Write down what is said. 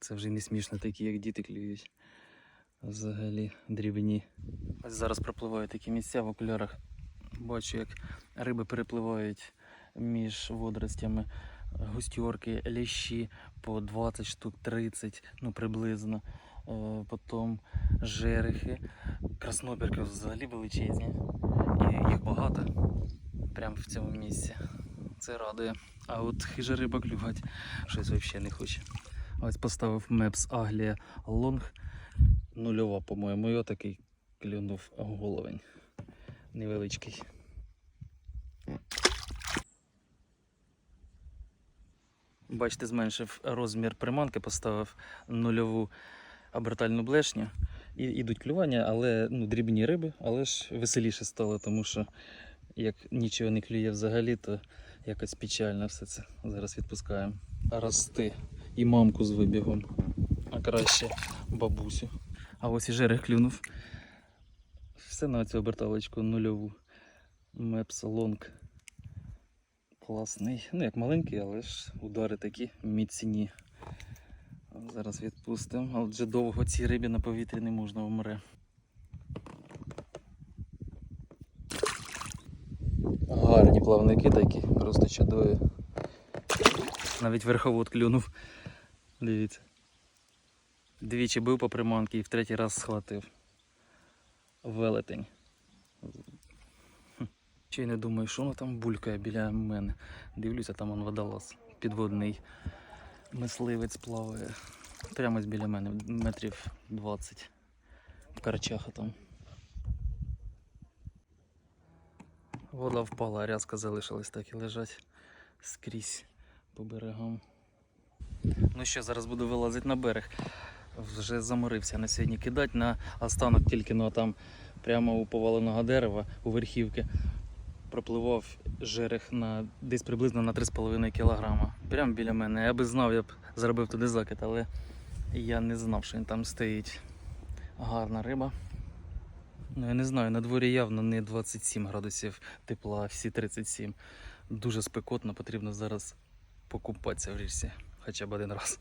Це вже не смішно, такі як діти клюють. Взагалі дрібні. Ось зараз пропливаю такі місця в окулярах. Бачу, як риби перепливають між водоростями. Густьорки, лящі по 20 штук, 30, ну приблизно. Е, Потім жерехи, краснопірки взагалі величезні. І їх багато прямо в цьому місці. Це радує. А от хижа риба клювати щось взагалі не хоче. Ось поставив Мепс Аглія Лонг. Нульова, по-моєму, і отакий клюнув головень. Невеличкий. Бачите, зменшив розмір приманки, поставив нульову абертальну блешню. І йдуть клювання, але ну, дрібні риби, але ж веселіше стало, тому що як нічого не клює взагалі, то якось печально все це. Зараз відпускаємо. Рости і мамку з вибігом, а краще бабусю. А ось і жерех клюнув. Все на цю оберталочку нульову. Мепс Лонг. Класний. Ну, як маленький, але ж удари такі міцні. Зараз відпустимо. Але вже довго цій рибі на повітрі не можна вмре. Гарні плавники такі, просто чудові. Навіть верховод клюнув. Дивіться. Двічі бив по приманці і в третій раз схватив. Велетень. Ще й не думаю, що воно там булькає біля мене. Дивлюся, там он водолаз підводний. Мисливець плаває. Прямо біля мене, метрів 20. Карчаха там. Вода впала, рязка залишилась так і лежать скрізь по берегам. Ну що, зараз буду вилазити на берег. Вже заморився на сьогодні кидати на останок тільки ну, там прямо у поваленого дерева у верхівки пропливав жерех на десь приблизно на 3,5 кг. Прямо біля мене. Я би знав, я б зробив туди закид, але я не знав, що він там стоїть. Гарна риба. Ну, я не знаю, на дворі явно не 27 градусів тепла, всі 37. Дуже спекотно, потрібно зараз покупатися в річці хоча б один раз.